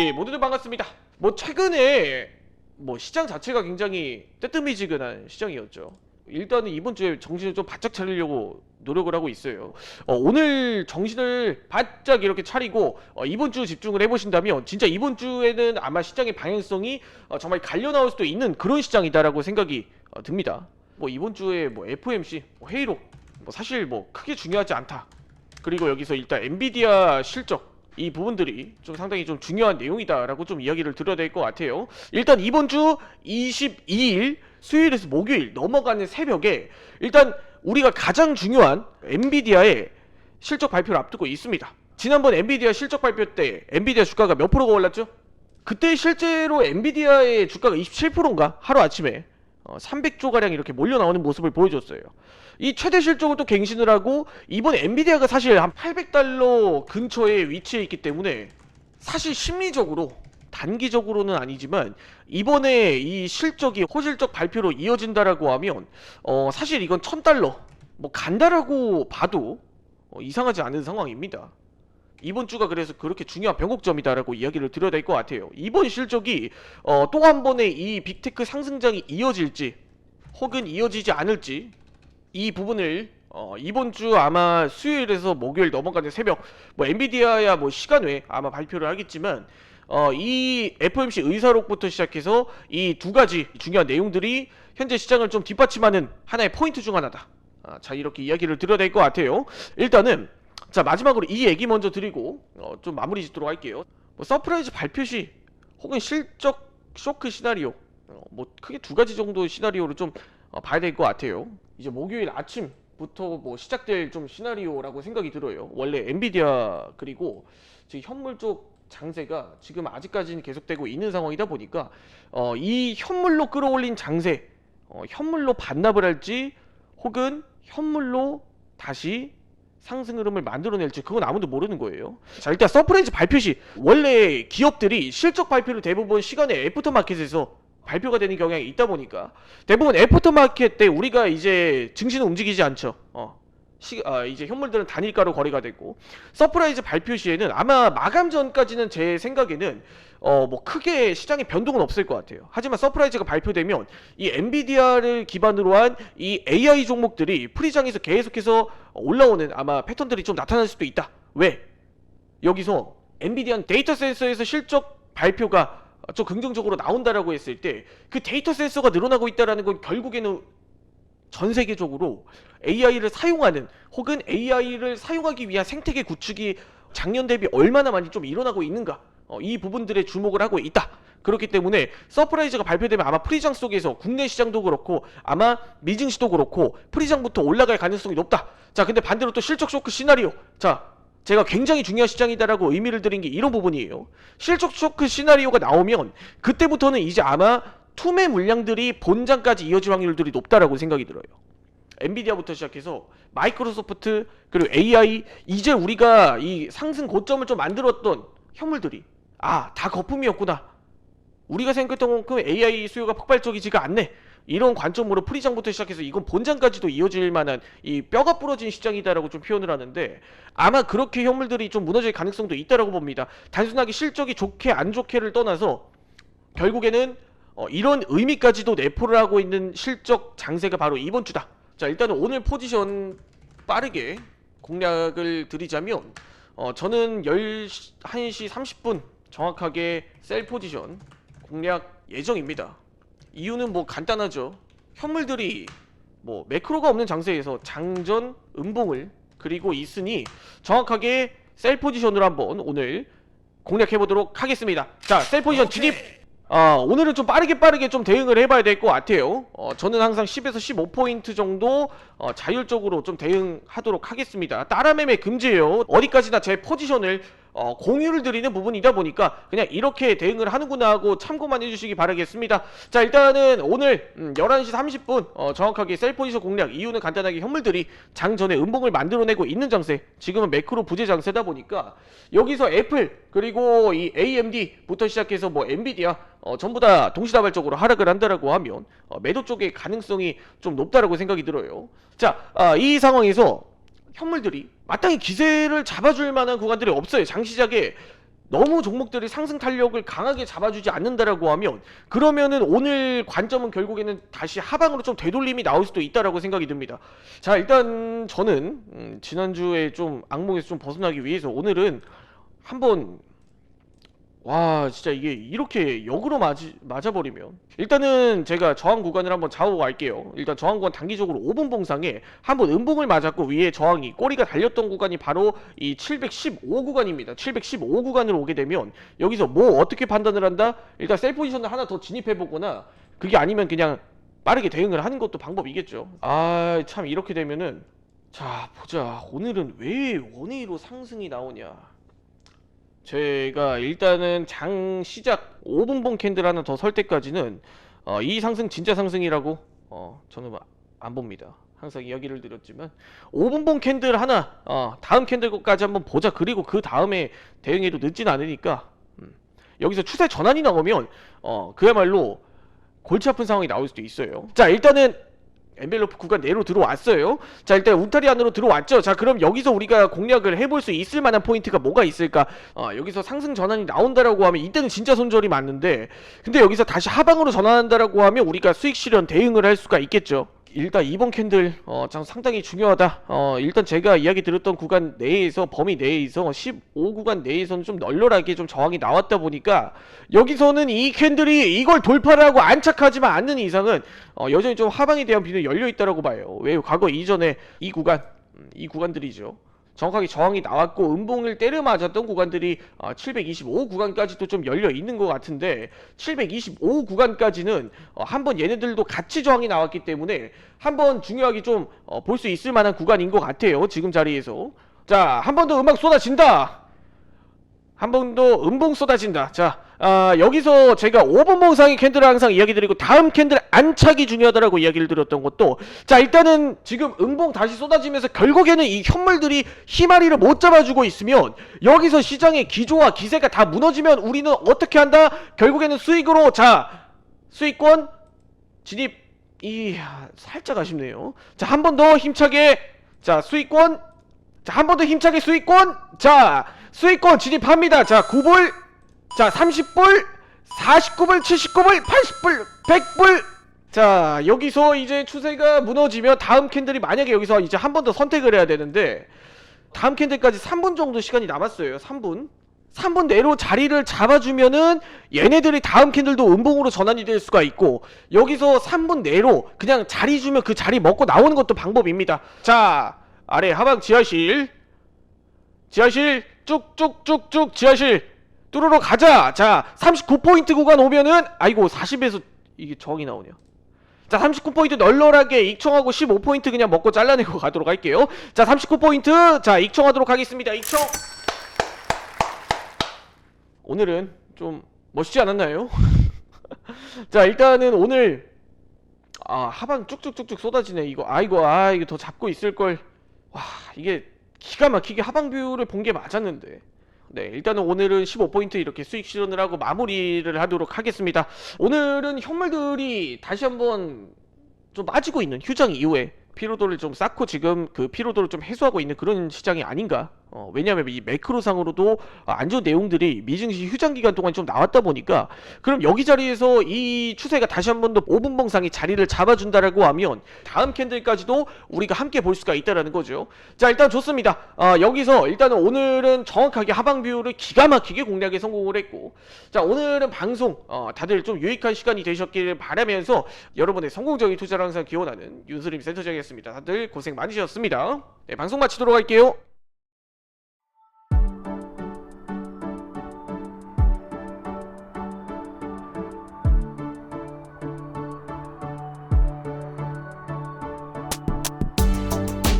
예, 모두들 반갑습니다. 뭐 최근에 뭐 시장 자체가 굉장히 뜨뜻미지근한 시장이었죠. 일단은 이번 주에 정신을 좀 바짝 차리려고 노력을 하고 있어요. 어, 오늘 정신을 바짝 이렇게 차리고 어, 이번 주 집중을 해보신다면 진짜 이번 주에는 아마 시장의 방향성이 어, 정말 갈려 나올 수도 있는 그런 시장이다라고 생각이 어, 듭니다. 뭐 이번 주에 뭐 FOMC 뭐 회의록 뭐 사실 뭐 크게 중요하지 않다. 그리고 여기서 일단 엔비디아 실적 이 부분들이 좀 상당히 좀 중요한 내용이다라고 좀 이야기를 드려야 될 것 같아요. 일단 이번 주 22일 수요일에서 목요일 넘어가는 새벽에 일단 우리가 가장 중요한 엔비디아의 실적 발표를 앞두고 있습니다. 지난번 엔비디아 실적 발표 때 엔비디아 주가가 몇 프로가 올랐죠? 그때 실제로 엔비디아의 주가가 27%인가 하루 아침에 어, 300조 가량 이렇게 몰려 나오는 모습을 보여줬어요. 이 최대 실적을 또 갱신을 하고 이번 엔비디아가 사실 한 800달러 근처에 위치해 있기 때문에 사실 심리적으로 단기적으로는 아니지만 이번에 이 실적이 호실적 발표로 이어진다라고 하면 어 사실 이건 1000달러 뭐 간다라고 봐도 어, 이상하지 않은 상황입니다. 이번 주가 그래서 그렇게 중요한 변곡점이다라고 이야기를 드려야 될 것 같아요. 이번 실적이 어, 또 한 번의 이 빅테크 상승장이 이어질지 혹은 이어지지 않을지 이 부분을 어, 이번 주 아마 수요일에서 목요일 넘어가는 새벽 뭐 엔비디아야 뭐 시간 외에 아마 발표를 하겠지만 어, 이 FOMC 의사록부터 시작해서 이 두 가지 중요한 내용들이 현재 시장을 좀 뒷받침하는 하나의 포인트 중 하나다. 아, 자 이렇게 이야기를 드려야 될 것 같아요. 일단은 자 마지막으로 이 얘기 먼저 드리고 어, 좀 마무리 짓도록 할게요. 뭐 서프라이즈 발표 시 혹은 실적 쇼크 시나리오 어, 뭐 크게 두 가지 정도 시나리오를 좀 어, 봐야 될 것 같아요. 이제 목요일 아침부터 뭐 시작될 좀 시나리오라고 생각이 들어요. 원래 엔비디아 그리고 지금 현물 쪽 장세가 지금 아직까지는 계속되고 있는 상황이다 보니까 어, 이 현물로 끌어올린 장세 어, 현물로 반납을 할지 혹은 현물로 다시 상승 흐름을 만들어낼지 그건 아무도 모르는 거예요. 자 일단 서프라이즈 발표 시 원래 기업들이 실적 발표를 대부분 시간에 애프터 마켓에서 발표가 되는 경향이 있다 보니까 대부분 애프터 마켓 때 우리가 이제 증시는 움직이지 않죠. 어. 시, 아, 이제 현물들은 단일가로 거래가 됐고 서프라이즈 발표 시에는 아마 마감 전까지는 제 생각에는 어 뭐 크게 시장에 변동은 없을 것 같아요. 하지만 서프라이즈가 발표되면 이 엔비디아를 기반으로 한 이 AI 종목들이 프리장에서 계속해서 올라오는 아마 패턴들이 좀 나타날 수도 있다. 왜? 여기서 엔비디아 데이터 센서에서 실적 발표가 좀 긍정적으로 나온다라고 했을 때 그 데이터 센서가 늘어나고 있다라는 건 결국에는 전 세계적으로 AI를 사용하는 혹은 AI를 사용하기 위한 생태계 구축이 작년 대비 얼마나 많이 좀 일어나고 있는가 어, 이 부분들에 주목을 하고 있다. 그렇기 때문에 서프라이즈가 발표되면 아마 프리장 속에서 국내 시장도 그렇고 아마 미증시도 그렇고 프리장부터 올라갈 가능성이 높다. 자, 근데 반대로 또 실적 쇼크 시나리오. 자, 제가 굉장히 중요한 시장이다라고 의미를 드린 게 이런 부분이에요. 실적 쇼크 시나리오가 나오면 그때부터는 이제 아마 투매 물량들이 본장까지 이어질 확률들이 높다라고 생각이 들어요. 엔비디아부터 시작해서 마이크로소프트 그리고 AI 이제 우리가 이 상승 고점을 좀 만들었던 현물들이 아 다 거품이었구나. 우리가 생각했던 만큼 AI 수요가 폭발적이지가 않네. 이런 관점으로 프리장부터 시작해서 이건 본장까지도 이어질 만한 이 뼈가 부러진 시장이다라고 좀 표현을 하는데 아마 그렇게 현물들이 좀 무너질 가능성도 있다라고 봅니다. 단순하게 실적이 좋게 안 좋게를 떠나서 결국에는 어, 이런 의미까지도 내포를 하고 있는 실적 장세가 바로 이번 주다. 자 일단은 오늘 포지션 빠르게 공략을 드리자면 어, 저는 11시 30분 정확하게 셀 포지션 공략 예정입니다. 이유는 뭐 간단하죠. 현물들이 뭐 매크로가 없는 장세에서 장전 음봉을 그리고 있으니 정확하게 셀 포지션으로 한번 오늘 공략해 보도록 하겠습니다. 자, 셀 포지션 진입. 아, 오늘은 좀 빠르게 빠르게 좀 대응을 해봐야 될 것 같아요. 어, 저는 항상 10에서 15포인트 정도 어, 자율적으로 좀 대응하도록 하겠습니다. 따라매매 금지예요. 어디까지나 제 포지션을 어, 공유를 드리는 부분이다 보니까 그냥 이렇게 대응을 하는구나 하고 참고만 해주시기 바라겠습니다. 자 일단은 오늘 음, 11시 30분 어, 정확하게 셀 포지션 공략 이유는 간단하게 현물들이 장 전에 음봉을 만들어내고 있는 장세 지금은 매크로 부재 장세다 보니까 여기서 애플 그리고 이 AMD부터 시작해서 뭐 엔비디아 어, 전부 다 동시다발적으로 하락을 한다라고 하면 어, 매도 쪽의 가능성이 좀 높다라고 생각이 들어요. 자, 아, 이 상황에서 현물들이 마땅히 기세를 잡아줄 만한 구간들이 없어요. 장 시작에 너무 종목들이 상승 탄력을 강하게 잡아주지 않는다라고 하면 그러면은 오늘 관점은 결국에는 다시 하방으로 좀 되돌림이 나올 수도 있다라고 생각이 듭니다. 자 일단 저는 음, 지난주에 좀 악몽에서 좀 벗어나기 위해서 오늘은 한번 와 진짜 이게 이렇게 역으로 맞이, 맞아버리면. 일단은 제가 저항 구간을 한번 잡아갈게요. 일단 저항 구간 단기적으로 5분 봉상에 한번 음봉을 맞았고 위에 저항이 꼬리가 달렸던 구간이 바로 이 715 구간입니다. 715 구간으로 오게 되면 여기서 뭐 어떻게 판단을 한다? 일단 셀 포지션을 하나 더 진입해 보거나 그게 아니면 그냥 빠르게 대응을 하는 것도 방법이겠죠. 아 참 이렇게 되면은 자 보자. 오늘은 왜 원웨이로 상승이 나오냐 제가 일단은 장 시작 5분 봉 캔들 하나 더 설 때까지는 어, 이 상승 진짜 상승이라고 어, 저는 안 봅니다. 항상 이야기를 드렸지만 5분 봉 캔들 하나 어, 다음 캔들 것까지 한번 보자. 그리고 그 다음에 대응해도 늦진 않으니까 음, 여기서 추세 전환이 나오면 어, 그야말로 골치 아픈 상황이 나올 수도 있어요. 자 일단은 엔벨로프 구간 내로 들어왔어요. 자 일단 울타리 안으로 들어왔죠. 자 그럼 여기서 우리가 공략을 해볼 수 있을 만한 포인트가 뭐가 있을까? 어, 여기서 상승 전환이 나온다라고 하면 이때는 진짜 손절이 맞는데 근데 여기서 다시 하방으로 전환한다라고 하면 우리가 수익 실현 대응을 할 수가 있겠죠. 일단 이번 캔들 어, 참 상당히 중요하다. 어, 일단 제가 이야기 들었던 구간 내에서 범위 내에서 15 구간 내에서는 좀 널널하게 좀 저항이 나왔다 보니까 여기서는 이 캔들이 이걸 돌파를 하고 안착하지만 않는 이상은 어, 여전히 좀 하방에 대한 비는 열려 있다라고 봐요. 왜 과거 이전에 이 구간 음, 이 구간들이죠. 정확하게 저항이 나왔고 음봉을 때려 맞았던 구간들이 어, 725 구간까지도 좀 열려 있는 것 같은데 725 구간까지는 어, 한번 얘네들도 같이 저항이 나왔기 때문에 한번 중요하게 좀 볼 수 있을 만한 구간인 것 같아요 지금 자리에서 자 한 번 더 음악 쏟아진다 한 번 더 음봉 쏟아진다. 자, 아, 여기서 제가 5분 봉 상의 캔들을 항상 이야기 드리고 다음 캔들 안착이 중요하다라고 이야기를 드렸던 것도 자, 일단은 지금 음봉 다시 쏟아지면서 결국에는 이 현물들이 희마리를 못 잡아주고 있으면 여기서 시장의 기조와 기세가 다 무너지면 우리는 어떻게 한다? 결국에는 수익으로 자, 수익권 진입 이 살짝 아쉽네요. 자, 한 번 더 힘차게 자, 수익권 자, 한 번 더 힘차게 수익권. 자, 수익권 진입합니다. 자, 9불. 자, 30불. 49불, 79불, 80불, 100불. 자, 여기서 이제 추세가 무너지면 다음 캔들이 만약에 여기서 이제 한 번 더 선택을 해야 되는데 다음 캔들까지 3분 정도 시간이 남았어요. 3분. 3분 내로 자리를 잡아주면은 얘네들이 다음 캔들도 음봉으로 전환이 될 수가 있고 여기서 3분 내로 그냥 자리 주면 그 자리 먹고 나오는 것도 방법입니다. 자, 아래 하방 지하실 지하실 쭉쭉쭉쭉 지하실 뚜루로 가자. 자 39포인트 구간 오면은 아이고 40에서 이게 저항이 나오네요. 자 39포인트 널널하게 익청하고 15포인트 그냥 먹고 잘라내고 가도록 할게요. 자 39포인트. 자 익청하도록 하겠습니다. 익청. 오늘은 좀 멋있지 않았나요? 자 일단은 오늘 아 하방 쭉쭉쭉쭉 쏟아지네 이거. 아이고 아 이거 더 잡고 있을 걸. 와 이게 기가 막히게 하방 뷰를 본 게 맞았는데 네 일단은 오늘은 15포인트 이렇게 수익 실현을 하고 마무리를 하도록 하겠습니다. 오늘은 현물들이 다시 한번 좀 빠지고 있는 휴장 이후에 피로도를 좀 쌓고 지금 그 피로도를 좀 해소하고 있는 그런 시장이 아닌가 어, 왜냐하면 이 매크로상으로도 안 좋은 내용들이 미증시 휴장 기간 동안 좀 나왔다 보니까 그럼 여기 자리에서 이 추세가 다시 한 번 더 5분 봉상이 자리를 잡아준다라고 하면 다음 캔들까지도 우리가 함께 볼 수가 있다라는 거죠. 자 일단 좋습니다. 어, 여기서 일단은 오늘은 정확하게 하방 뷰를 기가 막히게 공략에 성공을 했고 자 오늘은 방송 어, 다들 좀 유익한 시간이 되셨기를 바라면서 여러분의 성공적인 투자를 항상 기원하는 윤수림 센터장이었습니다. 다들 고생 많으셨습니다. 네, 방송 마치도록 할게요.